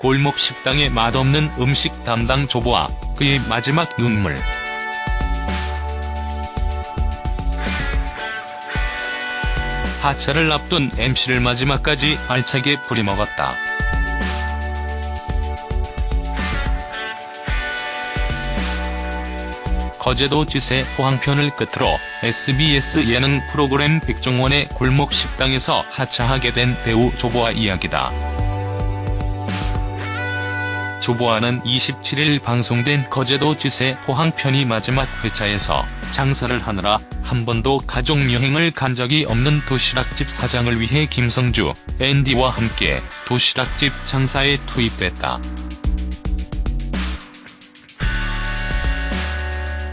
골목 식당의 맛없는 음식 담당 조보아, 그의 마지막 눈물. 하차를 앞둔 MC를 마지막까지 알차게 부리먹었다. 거제도 지세 포항편을 끝으로 SBS 예능 프로그램 백종원의 골목 식당에서 하차하게 된 배우 조보아 이야기다. 조보아는 27일 방송된 거제도 지세 포항편이 마지막 회차에서 장사를 하느라 한 번도 가족 여행을 간 적이 없는 도시락집 사장을 위해 김성주, 앤디와 함께 도시락집 장사에 투입됐다.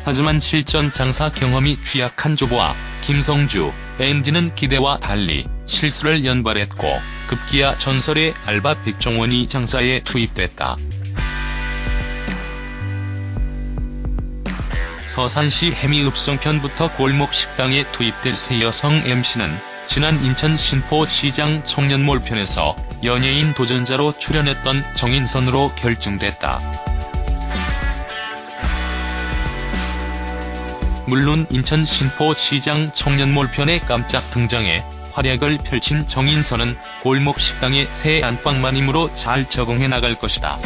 하지만 실전 장사 경험이 취약한 조보아, 김성주, 앤디는 기대와 달리 실수를 연발했고 급기야 전설의 알바 백종원이 장사에 투입됐다. 서산시 해미읍성편부터 골목 식당에 투입될 새 여성 MC는 지난 인천 신포시장 청년몰 편에서 연예인 도전자로 출연했던 정인선으로 결정됐다. 물론 인천 신포시장 청년몰 편에 깜짝 등장해 활약을 펼친 정인선은 골목 식당의 새 안방마님으로 잘 적응해 나갈 것이다.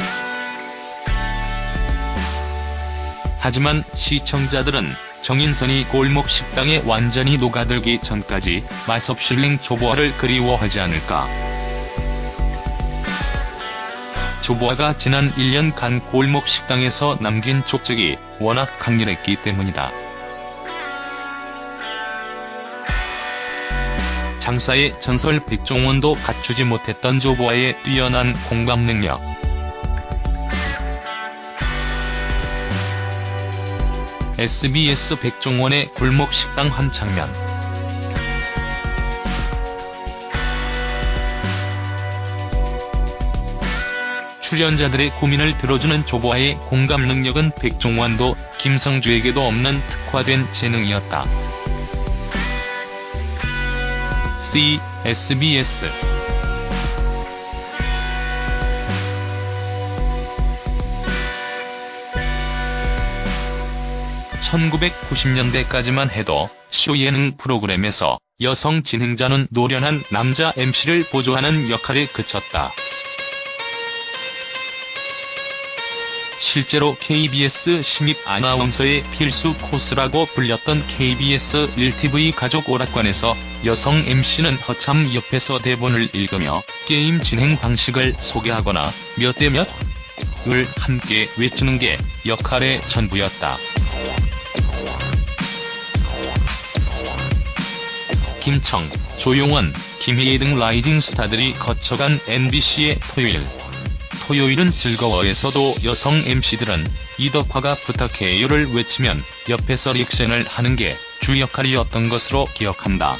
하지만 시청자들은 정인선이 골목 식당에 완전히 녹아들기 전까지 맛없실링 조보아를 그리워하지 않을까. 조보아가 지난 1년간 골목 식당에서 남긴 족적이 워낙 강렬했기 때문이다. 장사의 전설 백종원도 갖추지 못했던 조보아의 뛰어난 공감 능력. SBS 백종원의 골목 식당 한 장면. 출연자들의 고민을 들어주는 조보아의 공감 능력은 백종원도 김성주에게도 없는 특화된 재능이었다. C, (1990년대까지만) 해도 쇼 예능 프로그램에서 여성 진행자는 노련한 남자 MC를 보조하는 역할에 그쳤다. 실제로 KBS 신입 아나운서의 필수 코스라고 불렸던 KBS 1TV 가족 오락관에서 여성 MC는 허참 옆에서 대본을 읽으며 게임 진행 방식을 소개하거나 몇 대 몇을 함께 외치는 게 역할의 전부였다. 김청, 조용원, 김희애 등 라이징 스타들이 거쳐간 MBC의 토요일. 토요일은 즐거워에서도 여성 MC들은 이덕화가 부탁해요를 외치면 옆에서 리액션을 하는 게 주 역할이었던 것으로 기억한다.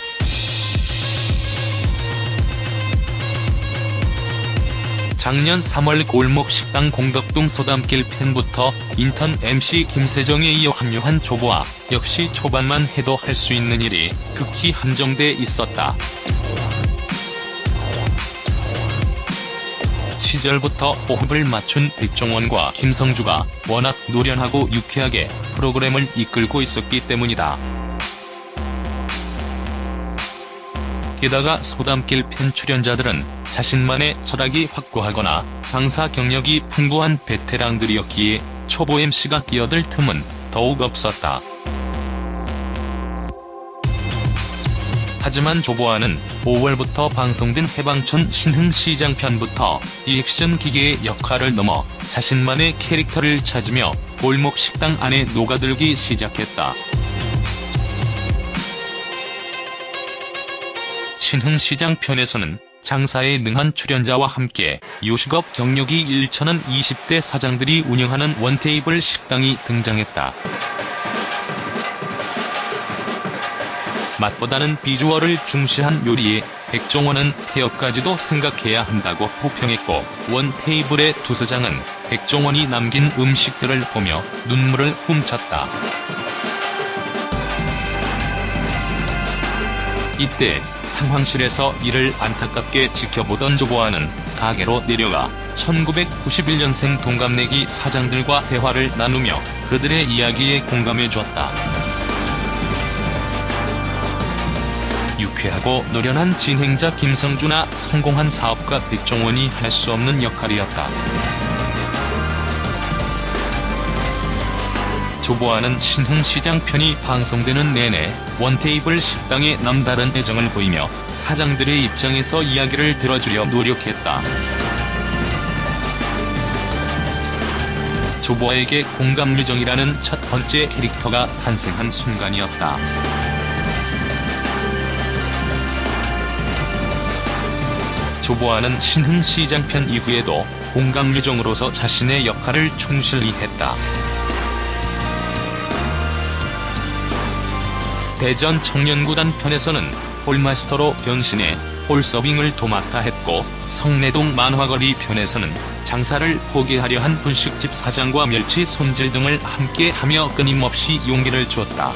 작년 3월 골목 식당 공덕동 소담길 팬부터 인턴 MC 김세정에 이어 합류한 조보아 역시 초반만 해도 할 수 있는 일이 극히 한정돼 있었다. 시절부터 호흡을 맞춘 백종원과 김성주가 워낙 노련하고 유쾌하게 프로그램을 이끌고 있었기 때문이다. 게다가 소담길 팬 출연자들은 자신만의 철학이 확고하거나 장사 경력이 풍부한 베테랑들이었기에 초보 MC가 끼어들 틈은 더욱 없었다. 하지만 조보아는 5월부터 방송된 해방촌 신흥시장 편부터 리액션 기계의 역할을 넘어 자신만의 캐릭터를 찾으며 골목 식당 안에 녹아들기 시작했다. 신흥 시장 편에서는 장사에 능한 출연자와 함께 요식업 경력이 일천한 20대 사장들이 운영하는 원테이블 식당이 등장했다. 맛보다는 비주얼을 중시한 요리에 백종원은 폐업까지도 생각해야 한다고 호평했고 원 테이블의 두 사장은 백종원이 남긴 음식들을 보며 눈물을 훔쳤다. 이때 상황실에서 이를 안타깝게 지켜보던 조보아는 가게로 내려가 1991년생 동갑내기 사장들과 대화를 나누며 그들의 이야기에 공감해줬다. 유쾌하고 노련한 진행자 김성주나 성공한 사업가 백종원이 할 수 없는 역할이었다. 조보아는 신흥시장 편이 방송되는 내내 원테이블 식당에 남다른 애정을 보이며 사장들의 입장에서 이야기를 들어주려 노력했다. 조보아에게 공감 유정이라는 첫 번째 캐릭터가 탄생한 순간이었다. 조보아는 신흥시장편 이후에도 공감 유정으로서 자신의 역할을 충실히 했다. 대전 청년구단 편에서는 홀마스터로 변신해 홀서빙을 도맡아 했고 성내동 만화거리 편에서는 장사를 포기하려 한 분식집 사장과 멸치 손질 등을 함께 하며 끊임없이 용기를 줬다.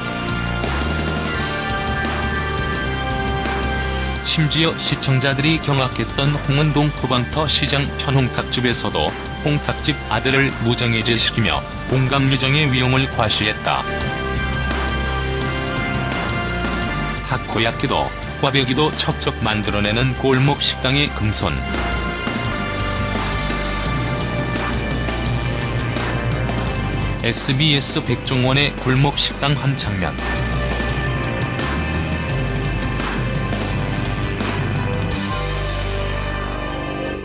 심지어 시청자들이 경악했던 홍은동 후방터 시장 편홍탁집에서도 홍탁집 아들을 무정해제시키며 공감유정의 위용을 과시했다. 타코야키도 꽈배기도 척척 만들어내는 골목 식당의 금손. SBS 백종원의 골목 식당 한 장면.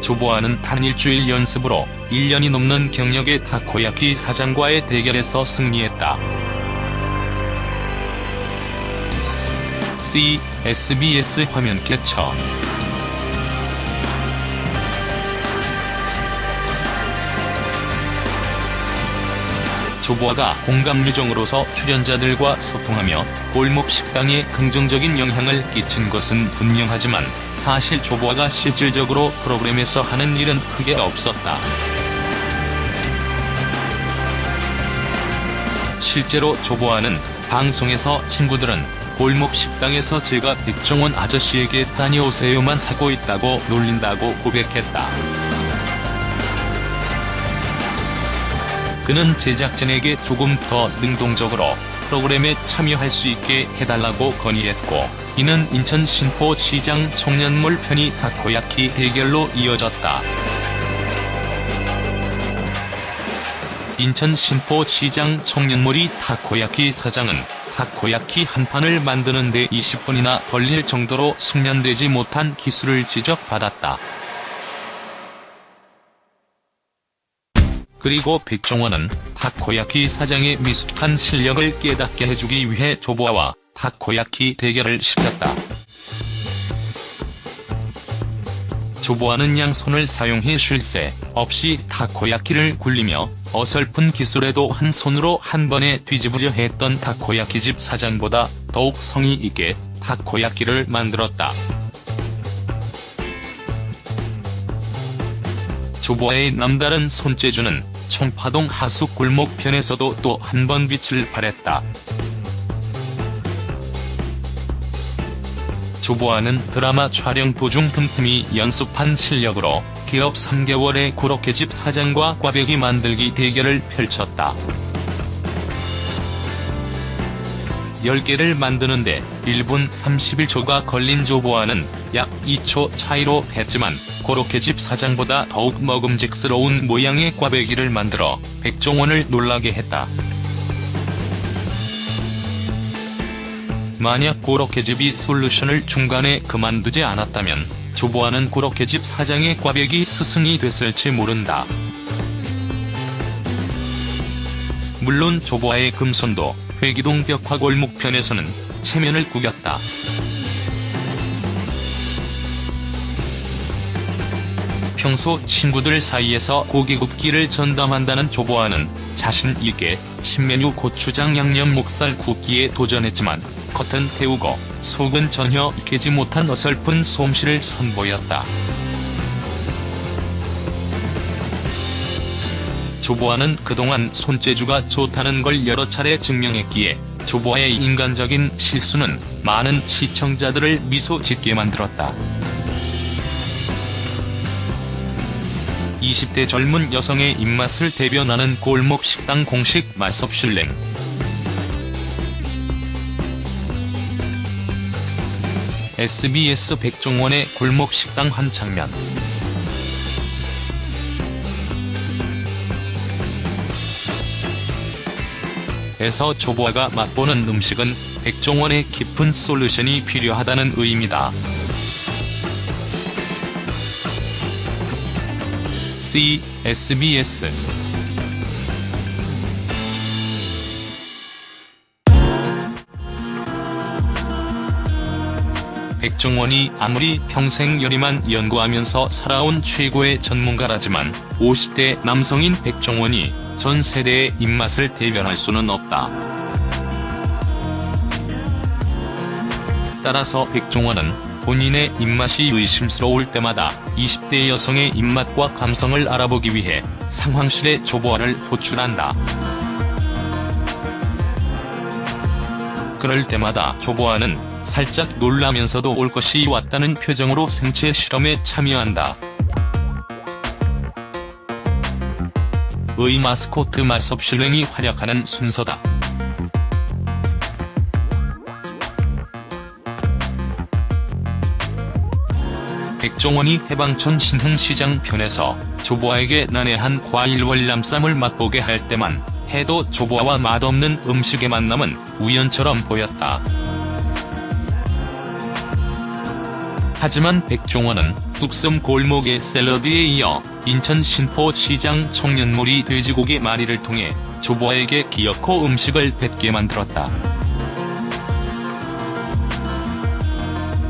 조보아는 단 일주일 연습으로 1년이 넘는 경력의 타코야키 사장과의 대결에서 승리했다. C, SBS 화면 캡처 조보아가 공감유정으로서 출연자들과 소통하며 골목 식당에 긍정적인 영향을 끼친 것은 분명하지만 사실 조보아가 실질적으로 프로그램에서 하는 일은 크게 없었다. 실제로 조보아는 방송에서 친구들은 골목 식당에서 제가 백종원 아저씨에게 다녀오세요만 하고 있다고 놀린다고 고백했다. 그는 제작진에게 조금 더 능동적으로 프로그램에 참여할 수 있게 해달라고 건의했고, 이는 인천 신포시장 청년몰 편이 타코야키 대결로 이어졌다. 인천 신포시장 청년몰이 타코야키 사장은 타코야키 한 판을 만드는 데 20분이나 걸릴 정도로 숙련되지 못한 기술을 지적받았다. 그리고 백종원은 타코야키 사장의 미숙한 실력을 깨닫게 해주기 위해 조보아와 타코야키 대결을 시켰다. 조보아는 양손을 사용해 쉴 새 없이 타코야키를 굴리며 어설픈 기술에도 한 손으로 한 번에 뒤집으려 했던 타코야키 집 사장보다 더욱 성의 있게 타코야키를 만들었다. 조보아의 남다른 손재주는 청파동 하숙 골목 편에서도 또 한 번 빛을 발했다. 조보아는 드라마 촬영 도중 틈틈이 연습한 실력으로 개업 3개월의 고로케집 사장과 꽈배기 만들기 대결을 펼쳤다. 10개를 만드는데 1분 31초가 걸린 조보아는 약 2초 차이로 했지만 고로케집 사장보다 더욱 먹음직스러운 모양의 꽈배기를 만들어 백종원을 놀라게 했다. 만약 고로케집이 솔루션을 중간에 그만두지 않았다면 조보아는 고로케집 사장의 꽈배기 스승이 됐을지 모른다. 물론 조보아의 금손도 회기동 벽화 골목 편에서는 체면을 구겼다. 평소 친구들 사이에서 고기 굽기를 전담한다는 조보아는 자신 있게 신메뉴 고추장 양념 목살 굽기에 도전했지만 겉은 태우고 속은 전혀 익히지 못한 어설픈 솜씨를 선보였다. 조보아는 그동안 손재주가 좋다는 걸 여러 차례 증명했기에 조보아의 인간적인 실수는 많은 시청자들을 미소 짓게 만들었다. 20대 젊은 여성의 입맛을 대변하는 골목 식당 공식 맛섭슐랭. SBS 백종원의 골목 식당 한 장면. 에서 조보아가 맛보는 음식은 백종원의 깊은 솔루션이 필요하다는 의미다. C SBS 백종원이 아무리 평생 요리만 연구하면서 살아온 최고의 전문가라지만 50대 남성인 백종원이 전 세대의 입맛을 대변할 수는 없다. 따라서 백종원은 본인의 입맛이 의심스러울 때마다 20대 여성의 입맛과 감성을 알아보기 위해 상황실의 조보아를 호출한다. 그럴 때마다 조보아는 살짝 놀라면서도 올 것이 왔다는 표정으로 생체 실험에 참여한다. 의 마스코트 맛섭실랭이 활약하는 순서다. 백종원이 해방촌 신흥시장 편에서 조보아에게 난해한 과일 월남쌈을 맛보게 할 때만 해도 조보아와 맛없는 음식의 만남은 우연처럼 보였다. 하지만 백종원은 뚝섬 골목의 샐러드에 이어 인천 신포시장 청년몰이 돼지고기 마리를 통해 조보아에게 기어코 음식을 뱉게 만들었다.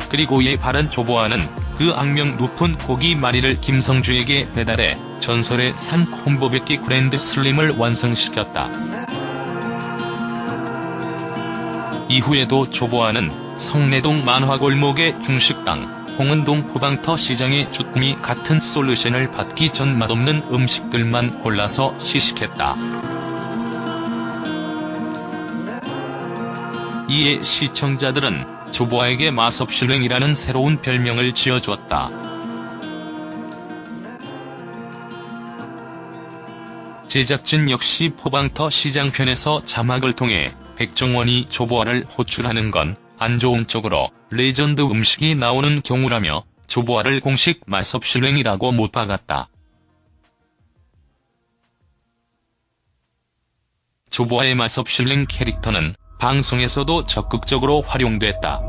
그리고 이에 바른 조보아는 그 악명 높은 고기 마리를 김성주에게 배달해 전설의 산 콤보백기 그랜드 슬림을 완성시켰다. 이후에도 조보아는 성내동 만화골목의 중식당, 홍은동 포방터 시장의 주꾸미 같은 솔루션을 받기 전 맛없는 음식들만 골라서 시식했다. 이에 시청자들은 조보아에게 마섭슐랭이라는 새로운 별명을 지어주었다. 제작진 역시 포방터 시장편에서 자막을 통해 백종원이 조보아를 호출하는 건 안 좋은 쪽으로 레전드 음식이 나오는 경우라며 조보아를 공식 마섭슐랭이라고 못 박았다. 조보아의 마섭슐랭 캐릭터는 방송에서도 적극적으로 활용됐다.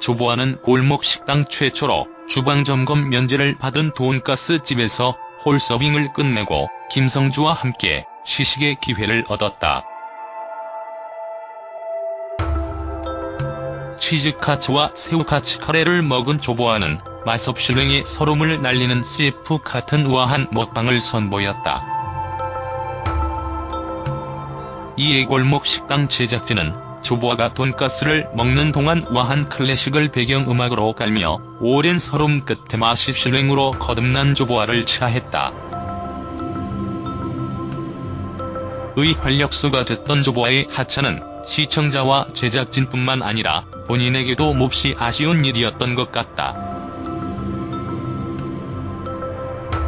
조보아는 골목 식당 최초로 주방 점검 면제를 받은 돈가스 집에서 홀서빙을 끝내고 김성주와 함께 시식의 기회를 얻었다. 치즈카츠와 새우카츠 카레를 먹은 조보아는 맛없실랭의 서름을 날리는 CF 같은 우아한 먹방을 선보였다. 이에 골목 식당 제작진은 조보아가 돈가스를 먹는 동안 우아한 클래식을 배경음악으로 깔며 오랜 서름 끝에 마십실랭으로 거듭난 조보아를 치하했다. 의 활력소가 됐던 조보아의 하차는 시청자와 제작진뿐만 아니라 본인에게도 몹시 아쉬운 일이었던 것 같다.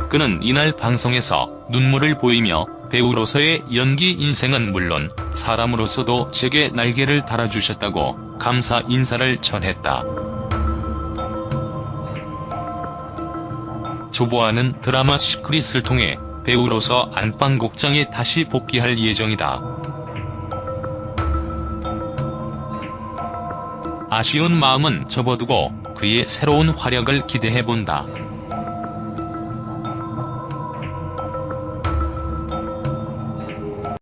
그는 이날 방송에서 눈물을 보이며 배우로서의 연기 인생은 물론 사람으로서도 제게 날개를 달아주셨다고 감사 인사를 전했다. 조보아는 드라마 시크릿을 통해 배우로서 안방 곡장에 다시 복귀할 예정이다. 아쉬운 마음은 접어두고 그의 새로운 활약을 기대해본다.